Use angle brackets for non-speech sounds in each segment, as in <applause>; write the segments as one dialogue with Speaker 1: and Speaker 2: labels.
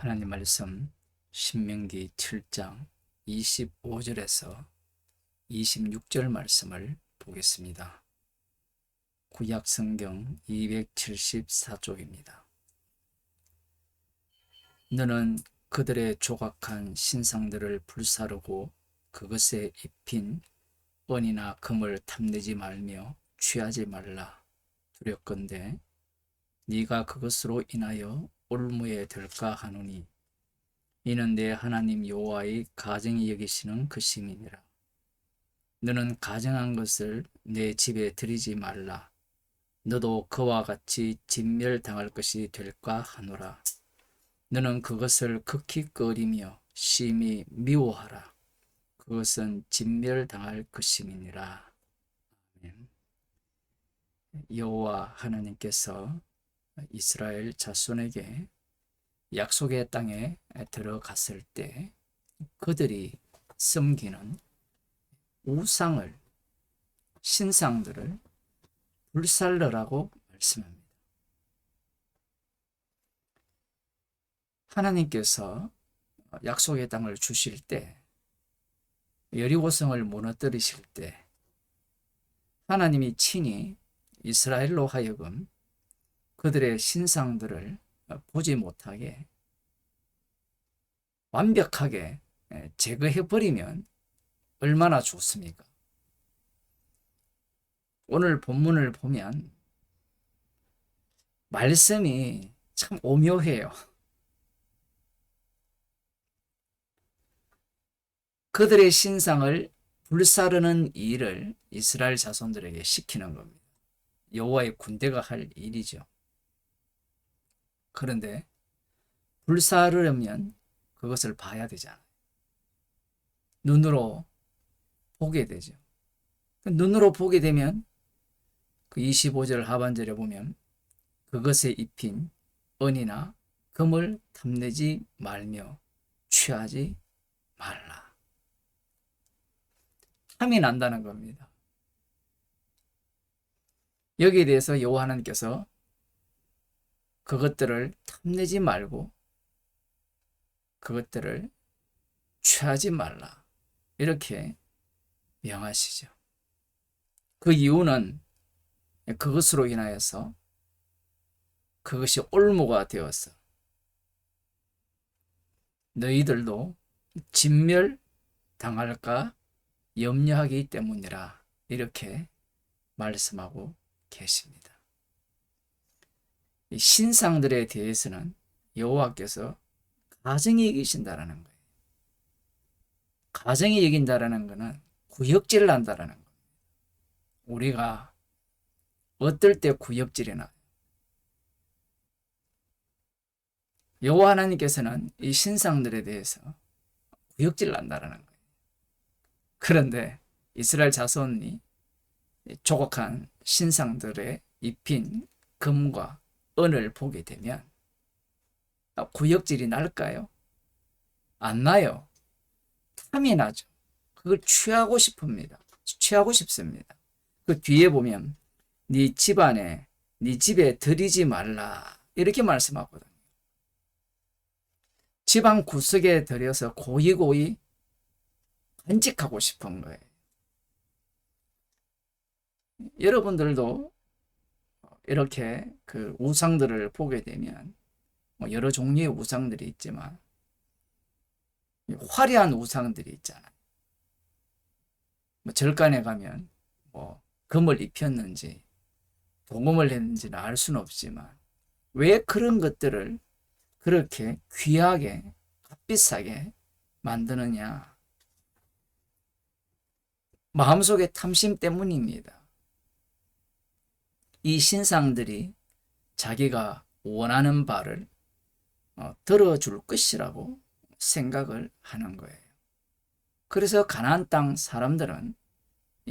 Speaker 1: 하나님 말씀 신명기 7장 25절에서 26절 말씀을 보겠습니다. 구약 성경 274쪽입니다. 너는 그들의 조각한 신상들을 불사르고 그것에 입힌 은이나 금을 탐내지 말며 취하지 말라 두렵건대 네가 그것으로 인하여 올무에 들까 하노니 이는 내 하나님 여호와의 가정이 여기시는 그 심이니라. 너는 가정한 것을 내 집에 들이지 말라. 너도 그와 같이 진멸당할 것이 될까 하노라. 너는 그것을 극히 꺼리며 심히 미워하라. 그것은 진멸당할 것임이니라. 아멘. 여호와 하나님께서 이스라엘 자손에게 약속의 땅에 들어갔을 때 그들이 섬기는 우상을 신상들을 불살르라고 말씀합니다. 하나님께서 약속의 땅을 주실 때 여리고성을 무너뜨리실 때 하나님이 친히 이스라엘로 하여금 그들의 신상들을 보지 못하게 완벽하게 제거해 버리면 얼마나 좋습니까? 오늘 본문을 보면 말씀이 참 오묘해요. 그들의 신상을 불사르는 일을 이스라엘 자손들에게 시키는 겁니다. 여호와의 군대가 할 일이죠. 그런데 불사르려면 그것을 봐야 되잖아요. 눈으로 보게 되죠. 눈으로 보게 되면 그 25절 하반절에 보면 그것에 입힌 은이나 금을 탐내지 말며 취하지 말라. 탐이 난다는 겁니다. 여기에 대해서 여호와 하나님께서 그것들을 탐내지 말고 그것들을 취하지 말라. 이렇게 명하시죠. 그 이유는 그것으로 인하여서 그것이 올무가 되어서 너희들도 진멸 당할까 염려하기 때문이라 이렇게 말씀하고 계십니다. 신상들에 대해서는 여호와께서 가정이 이기신다라는 거예요. 가정이 이긴다라는 것은 구역질을 한다라는 겁니다. 우리가 어떨 때 구역질이 나요? 여호와 하나님께서는 이 신상들에 대해서 구역질 난다라는 거예요. 그런데 이스라엘 자손이 조각한 신상들의 입힌 금과 은을 보게 되면 구역질이 날까요? 안 나요. 탐이 나죠. 그걸 취하고 싶습니다. 취하고 싶습니다. 그 뒤에 보면 네 집안에 네 집에 들이지 말라 이렇게 말씀하거든요. 집안 구석에 들여서 고이고이 간직하고 싶은 거예요. 여러분들도 이렇게 그 우상들을 보게 되면 뭐 여러 종류의 우상들이 있지만 화려한 우상들이 있잖아요. 뭐 절간에 가면 뭐 금을 입혔는지 동금을 했는지는 알 수는 없지만 왜 그런 것들을 그렇게 귀하게 값비싸게 만드느냐 마음속의 탐심 때문입니다. 이 신상들이 자기가 원하는 바를 어, 들어줄 것이라고 생각을 하는 거예요. 그래서 가나안 땅 사람들은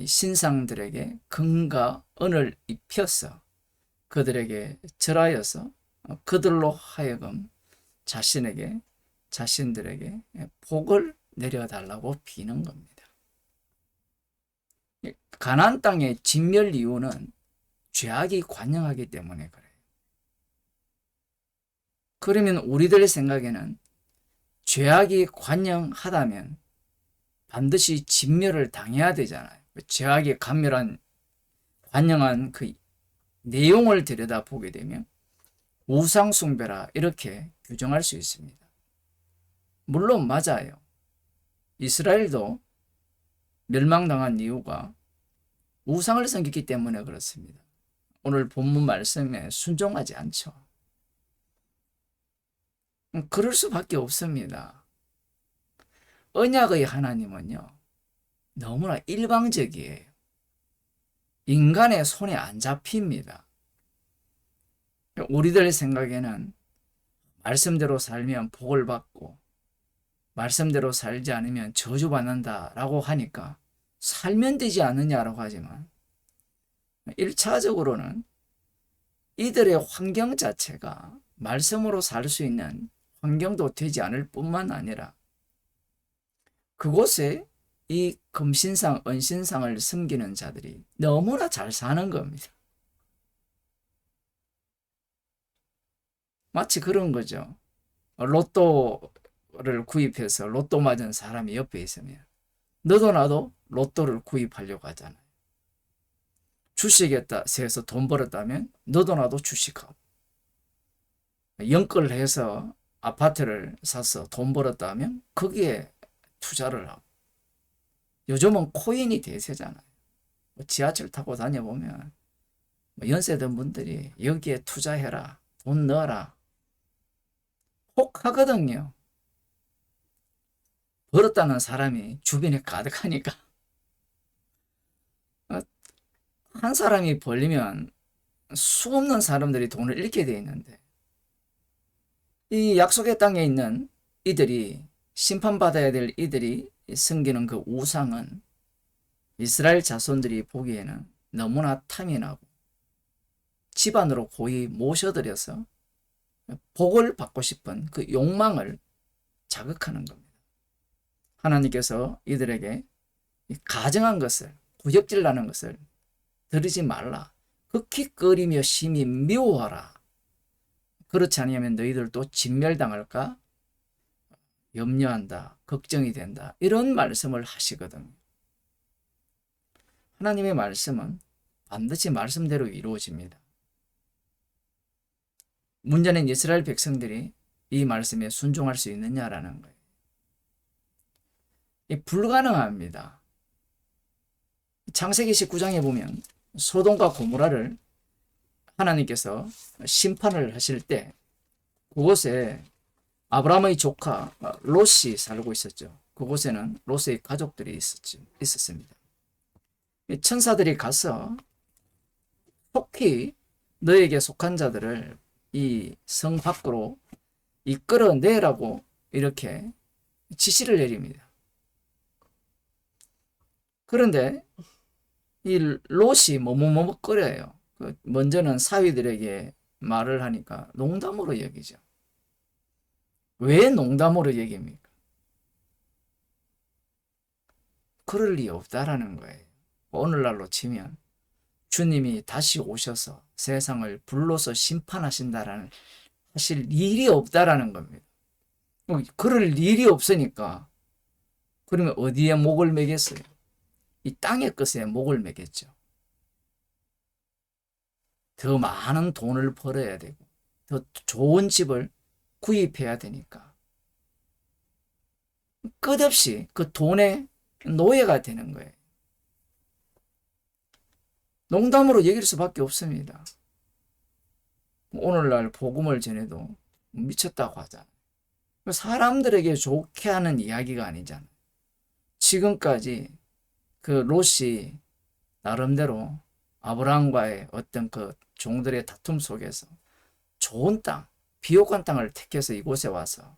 Speaker 1: 신상들에게 금과 은을 입혀서 그들에게 절하여서 그들로 하여금 자신에게 자신들에게 복을 내려달라고 비는 겁니다. 가나안 땅의 진멸 이유는 죄악이 관영하기 때문에 그래요. 그러면 우리들 생각에는 죄악이 관영하다면 반드시 진멸을 당해야 되잖아요. 그 죄악이 간멸한 관영한 그 내용을 들여다 보게 되면 우상숭배라 이렇게 규정할 수 있습니다. 물론 맞아요. 이스라엘도 멸망당한 이유가 우상을 섬겼기 때문에 그렇습니다. 오늘 본문 말씀에 순종하지 않죠. 음, 그럴 수밖에 없습니다. 언약의 하나님은요, 너무나 일방적이에요. 인간의 손에 안 잡힙니다. 우리들 생각에는 말씀대로 살면 복을 받고, 말씀대로 살지 않으면 저주받는다라고 하니까 살면 되지 않느냐라고 하지만, 1차적으로는 이들의 환경 자체가 말씀으로 살 수 있는 환경도 되지 않을 뿐만 아니라 그곳에 이 금신상, 은신상을 섬기는 자들이 너무나 잘 사는 겁니다. 마치 그런 거죠. 로또를 구입해서 로또 맞은 사람이 옆에 있으면 너도 나도 로또를 구입하려고 하잖아요. 주식했다, 세서 돈 벌었다면 너도 나도 주식하고 연끌 해서 아파트를 사서 돈 벌었다면 거기에 투자를 하고 요즘은 코인이 대세잖아요. 뭐 지하철 타고 다녀보면 뭐 연세든 분들이 여기에 투자해라, 돈 넣어라. 혹 하거든요. 벌었다는 사람이 주변에 가득하니까. 어, 한 사람이 벌리면 수없는 사람들이 돈을 잃게 돼 있는데 이 약속의 땅에 있는 이들이 심판받아야 될 이들이 섬기는 그 우상은 이스라엘 자손들이 보기에는 너무나 탐이 나고 집안으로 고이 모셔들여서 복을 받고 싶은 그 욕망을 자극하는 겁니다. 하나님께서 이들에게 가정한 것을 구역질 나는 것을 들으지 말라. 극히 끓이며 심히 미워하라. 그렇지 않으면 너희들도 진멸당할까 염려한다, 걱정이 된다. 이런 말씀을 하시거든요. 하나님의 말씀은 반드시 말씀대로 이루어집니다. 문제는 이스라엘 백성들이 이 말씀에 순종할 수 있느냐라는 거예요. 불가능합니다. 창세기 19장에 보면 소돔과 고모라를 하나님께서 심판을 하실 때 그곳에 아브라함의 조카 롯이 살고 있었죠. 그곳에는 롯의 가족들이 있었죠. 있었습니다. 천사들이 가서 속히 너에게 속한 자들을 이 성 밖으로 이끌어내라고 이렇게 지시를 내립니다. 그런데 이 롯이 머뭇머뭇거려요. 그 먼저는 사위들에게 말을 하니까 농담으로 여기죠. 왜 농담으로 얘기합니까? 그럴 리 없다라는 거예요. 오늘날로 치면 주님이 다시 오셔서 세상을 불로서 심판하신다라는 하실 일이 없다라는 겁니다. 그럴 일이 없으니까 그러면 어디에 목을 매겠어요? 이 땅의 것에 목을 매겠죠. 더 많은 돈을 벌어야 되고 더 좋은 집을 구입해야 되니까 끝없이 그 돈의 노예가 되는 거예요. 농담으로 얘기할 수밖에 없습니다. 오늘날 복음을 전해도 미쳤다고 하잖아요. 사람들에게 좋게 하는 이야기가 아니잖아요. 지금까지 그 롯이 나름대로 아브라함과의 어떤 그 종들의 다툼 속에서 좋은 땅, 비옥한 땅을 택해서 이곳에 와서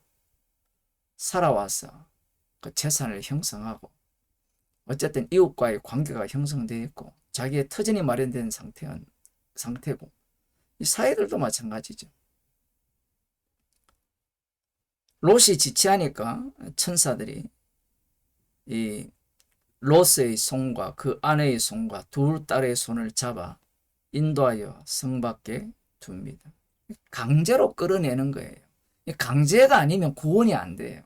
Speaker 1: 살아와서 그 재산을 형성하고 어쨌든 이웃과의 관계가 형성되어 있고 자기의 터전이 마련된 상태는 상태고 이 사회들도 마찬가지죠. 롯이 지체하니까 천사들이 이 롯의 손과 그 아내의 손과 둘 딸의 손을 잡아 인도하여 성 밖에 둡니다. 강제로 끌어내는 거예요. 강제가 아니면 구원이 안 돼요.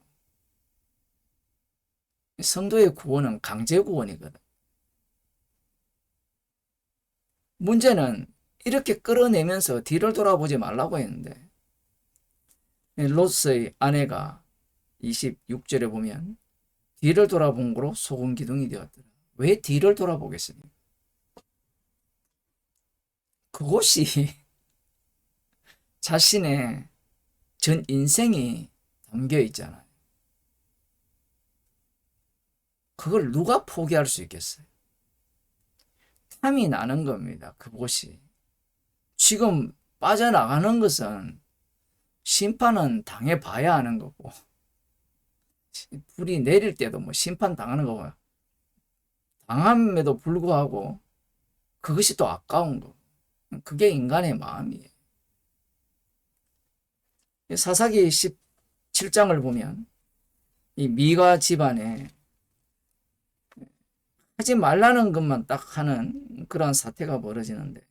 Speaker 1: 성도의 구원은 강제 구원이거든. 문제는 이렇게 끌어내면서 뒤를 돌아보지 말라고 했는데 로스의 아내가 26절에 보면 뒤를 돌아본 거로 소금 기둥이 되었더라. 왜 뒤를 돌아보겠습니까? 그것이 <laughs> 자신의 전 인생이 담겨 있잖아요. 그걸 누가 포기할 수 있겠어요? 탐이 나는 겁니다. 그곳이. 지금 빠져나가는 것은 심판은 당해봐야 하는 거고, 불이 내릴 때도 뭐 심판 당하는 거고, 당함에도 불구하고 그것이 또 아까운 거. 그게 인간의 마음이에요. 사사기 17장을 보면 이 미가 집안에 하지 말라는 것만 딱 하는 그러한 사태가 벌어지는데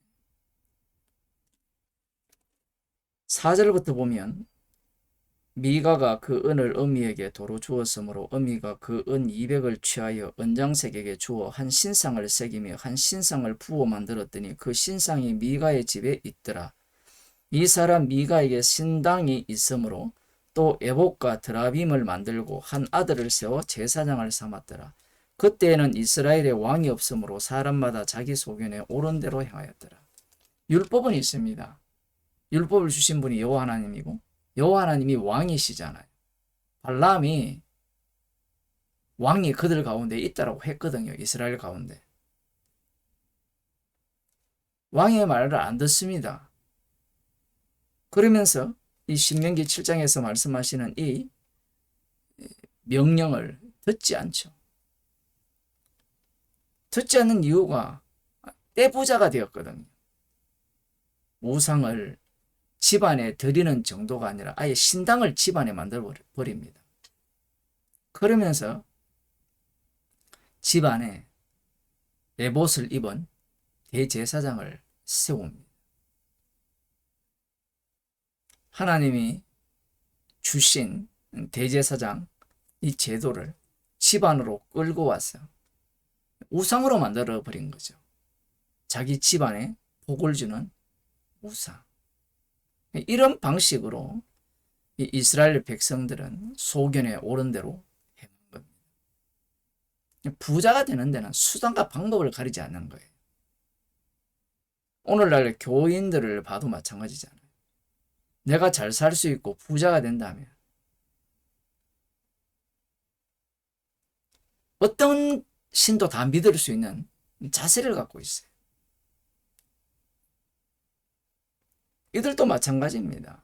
Speaker 1: 4절부터 보면 미가가 그 은을 어미에게 도로 주었으므로 어미가 그 은 200을 취하여 은장색에게 주어 한 신상을 새기며 한 신상을 부어 만들었더니 그 신상이 미가의 집에 있더라. 이 사람 미가에게 신당이 있으므로 또 에복과 드라빔을 만들고 한 아들을 세워 제사장을 삼았더라. 그때에는 이스라엘에 왕이 없으므로 사람마다 자기 소견에 옳은 대로 행하였더라. 율법은 있습니다. 율법을 주신 분이 여호와 하나님이고 여호와 하나님이 왕이시잖아요. 발람이 왕이 그들 가운데 있다라고 했거든요. 이스라엘 가운데. 왕의 말을 안 듣습니다. 그러면서 이 신명기 7장에서 말씀하시는 이 명령을 듣지 않죠. 듣지 않는 이유가 떼부자가 되었거든요. 우상을 집안에 드리는 정도가 아니라 아예 신당을 집안에 만들어 버립니다. 그러면서 집안에 내봇을 입은 대제사장을 세웁니다. 하나님이 주신 대제사장 이 제도를 집안으로 끌고 와서 우상으로 만들어 버린 거죠. 자기 집안에 복을 주는 우상. 이런 방식으로 이스라엘 백성들은 소견에 오른 대로 해온 겁니다. 부자가 되는 데는 수단과 방법을 가리지 않는 거예요. 오늘날 교인들을 봐도 마찬가지잖아요. 내가 잘 살 수 있고 부자가 된다면 어떤 신도 다 믿을 수 있는 자세를 갖고 있어요. 이들도 마찬가지입니다.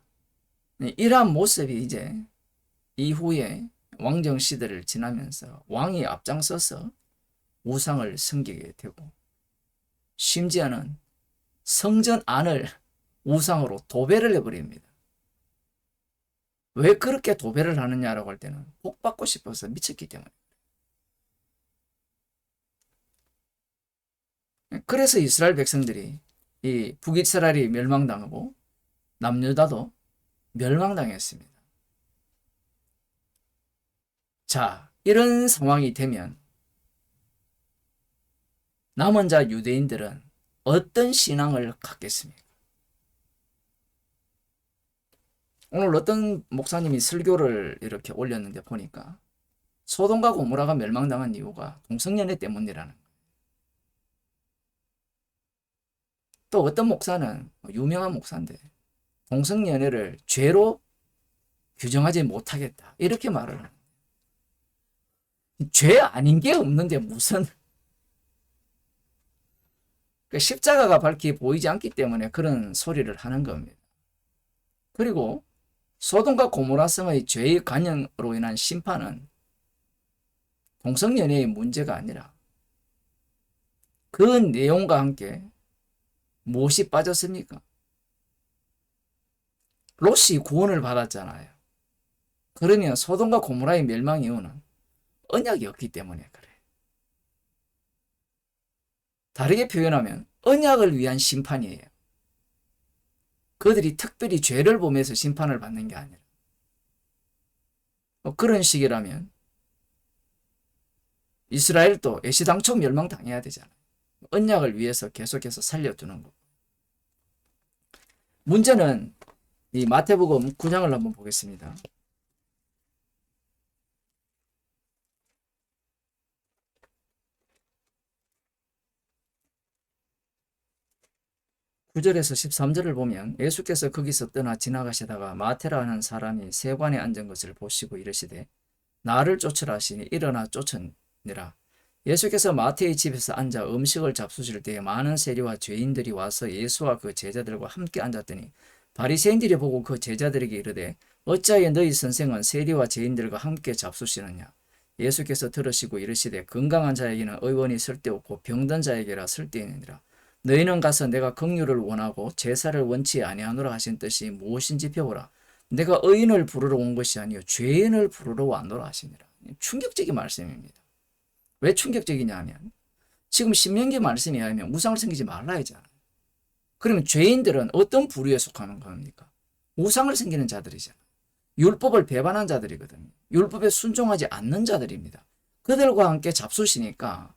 Speaker 1: 네, 이러한 모습이 이제 이후에 왕정 시대를 지나면서 왕이 앞장서서 우상을 섬기게 되고 심지어는 성전 안을 우상으로 도배를 해버립니다. 왜 그렇게 도배를 하느냐라고 할 때는 복 받고 싶어서 미쳤기 때문에. 그래서 이스라엘 백성들이 이 북이스라엘이 멸망당하고 남유다도 멸망당했습니다. 자, 이런 상황이 되면 남은 자 유대인들은 어떤 신앙을 갖겠습니까? 오늘 어떤 목사님이 설교를 이렇게 올렸는데 보니까 소돔과 고모라가 멸망당한 이유가 동성연애 때문이라는. 또 어떤 목사는 유명한 목사인데 동성연애를 죄로 규정하지 못하겠다. 이렇게 말을 합니다. 죄 아닌 게 없는데 무슨 그 십자가가 밝히 보이지 않기 때문에 그런 소리를 하는 겁니다. 그리고 소돔과 고모라성의 죄의 관영으로 인한 심판은 동성연애의 문제가 아니라 그 내용과 함께 무엇이 빠졌습니까? 롯이 구원을 받았잖아요. 그러면 소돔과 고모라의 멸망 이유는 언약이 없기 때문에 그래. 다르게 표현하면 언약을 위한 심판이에요. 그들이 특별히 죄를 보면서 심판을 받는 게 아니라 어, 그런 식이라면 이스라엘도 애시당초 멸망당해야 되잖아요. 언약을 위해서 계속해서 살려두는 거. 문제는 이 마태복음 9장을 한번 보겠습니다. 구절에서 13절을 보면 예수께서 거기서 떠나 지나가시다가 마테라는 사람이 세관에 앉은 것을 보시고 이르시되 나를 쫓으라 하시니 일어나 쫓으니라. 예수께서 마태의 집에서 앉아 음식을 잡수실 때에 많은 세리와 죄인들이 와서 예수와 그 제자들과 함께 앉았더니 바리새인들이 보고 그 제자들에게 이르되 어찌하여 너희 선생은 세리와 죄인들과 함께 잡수시느냐? 예수께서 들으시고 이르시되 건강한 자에게는 의원이 쓸데없고 병든 자에게라 쓸데있느니라. 너희는 가서 내가 긍휼을 원하고 제사를 원치 아니하노라 하신 뜻이 무엇인지 배우라. 내가 의인을 부르러 온 것이 아니요 죄인을 부르러 왔노라 하시니라. 충격적인 말씀입니다. 왜 충격적이냐 하면 지금 신명기 말씀에 의하면 우상을 섬기지 말라 했잖아요. 그러면 죄인들은 어떤 부류에 속하는 겁니까? 우상을 섬기는 자들이잖아요. 율법을 배반한 자들이거든요. 율법에 순종하지 않는 자들입니다. 그들과 함께 잡수시니까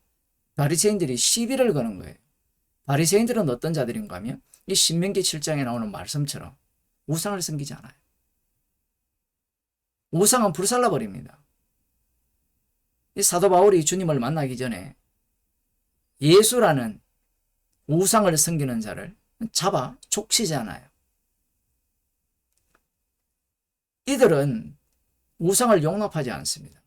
Speaker 1: 바리새인들이 시비를 거는 거예요. 바리새인들은 어떤 자들인가 하면 이 신명기 7장에 나오는 말씀처럼 우상을 섬기지 않아요. 우상은 불살라 버립니다. 이 사도 바울이 주님을 만나기 전에 예수라는 우상을 섬기는 자를 잡아 족치잖아요. 이들은 우상을 용납하지 않습니다.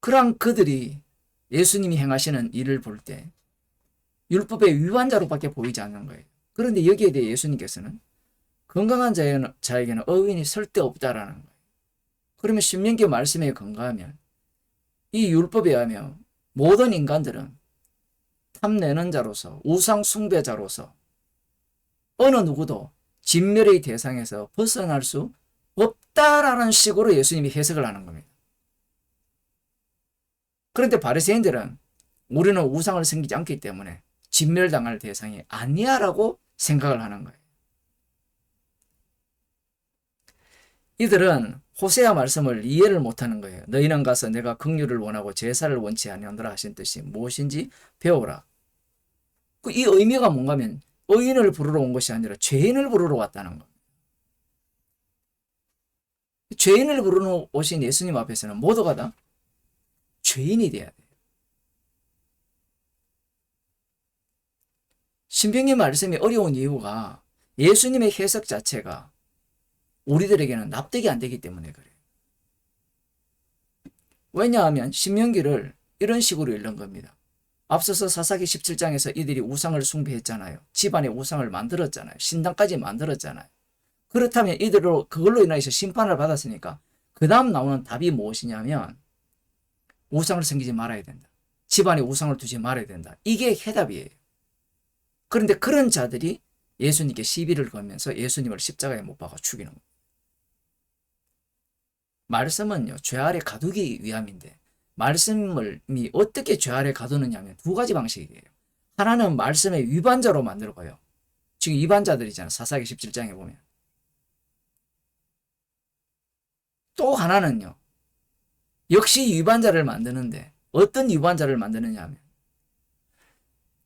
Speaker 1: 그러한 그들이 예수님이 행하시는 일을 볼 때 율법의 위반자로밖에 보이지 않는 거예요. 그런데 여기에 대해 예수님께서는 건강한 자에게는 의인이 쓸데없다라는 거예요. 그러면 신명기 말씀에 근거하면 이 율법에 의하면 모든 인간들은 탐내는 자로서 우상 숭배자로서 어느 누구도 진멸의 대상에서 벗어날 수 없다라는 식으로 예수님이 해석을 하는 겁니다. 그런데 바리새인들은 우리는 우상을 섬기지 않기 때문에 진멸당할 대상이 아니야라고 생각을 하는 거예요. 이들은 호세아 말씀을 이해를 못하는 거예요. 너희는 가서 내가 긍휼을 원하고 제사를 원치 아니하노라 하신 뜻이 무엇인지 배우라. 그이 의미가 뭔가면 의인을 부르러 온 것이 아니라 죄인을 부르러 왔다는 것. 죄인을 부르러 오신 예수님 앞에서는 모두가 다 죄인이 돼야 돼요. 신병기 말씀이 어려운 이유가 예수님의 해석 자체가 우리들에게는 납득이 안 되기 때문에 그래요. 왜냐하면 신명기를 이런 식으로 읽는 겁니다. 앞서서 사사기 17장에서 이들이 우상을 숭배했잖아요. 집안에 우상을 만들었잖아요. 신당까지 만들었잖아요. 그렇다면 이들로 그걸로 인해서 심판을 받았으니까 그 다음 나오는 답이 무엇이냐면 우상을 섬기지 말아야 된다. 집안에 우상을 두지 말아야 된다. 이게 해답이에요. 그런데 그런 자들이 예수님께 시비를 걸면서 예수님을 십자가에 못 박아 죽이는 거예요. 말씀은요, 죄 아래 가두기 위함인데, 말씀을 어떻게 죄 아래 가두느냐 하면 두 가지 방식이에요. 하나는 말씀의 위반자로 만들고요. 지금 위반자들이잖아요. 사사기 17장에 보면. 또 하나는요. 역시 위반자를 만드는데 어떤 위반자를 만드느냐 하면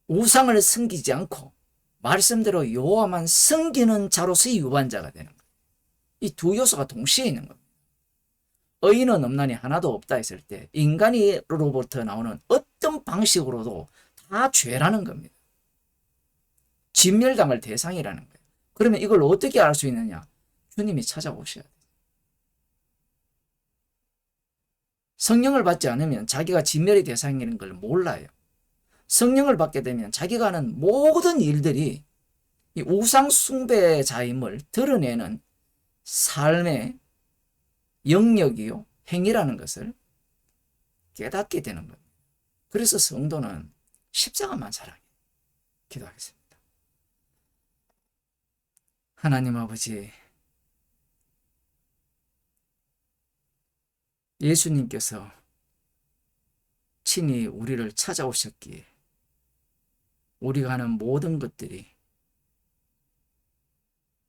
Speaker 1: 우상을 섬기지 않고 말씀대로 여호와만 섬기는 자로서의 위반자가 되는 거예요. 이 두 요소가 동시에 있는 겁니다. 의인은 없나니 하나도 없다 했을 때 인간으로부터 나오는 어떤 방식으로도 다 죄라는 겁니다. 진멸당할 대상이라는 거예요. 그러면 이걸 어떻게 알 수 있느냐? 주님이 찾아오셔야 돼요. 성령을 받지 않으면 자기가 진멸의 대상이라는 걸 몰라요. 성령을 받게 되면 자기가 하는 모든 일들이 이 우상 숭배자임을 드러내는 삶의 영역이요, 행위라는 것을 깨닫게 되는 겁니다. 그래서 성도는 십자가만 사랑해. 기도하겠습니다. 하나님 아버지, 예수님께서 친히 우리를 찾아오셨기에 우리가 하는 모든 것들이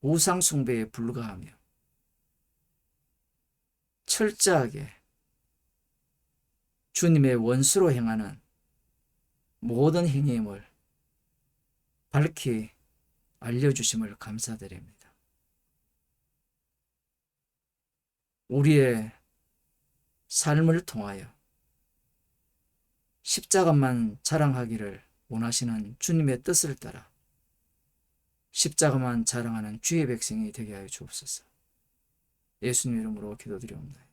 Speaker 1: 우상숭배에 불과하며 철저하게 주님의 원수로 행하는 모든 행위임을 밝히 알려주심을 감사드립니다. 우리의 삶을 통하여 십자가만 자랑하기를 원하시는 주님의 뜻을 따라 십자가만 자랑하는 주의 백성이 되게 하여 주옵소서. 예수님 이름으로 기도드리옵나이다.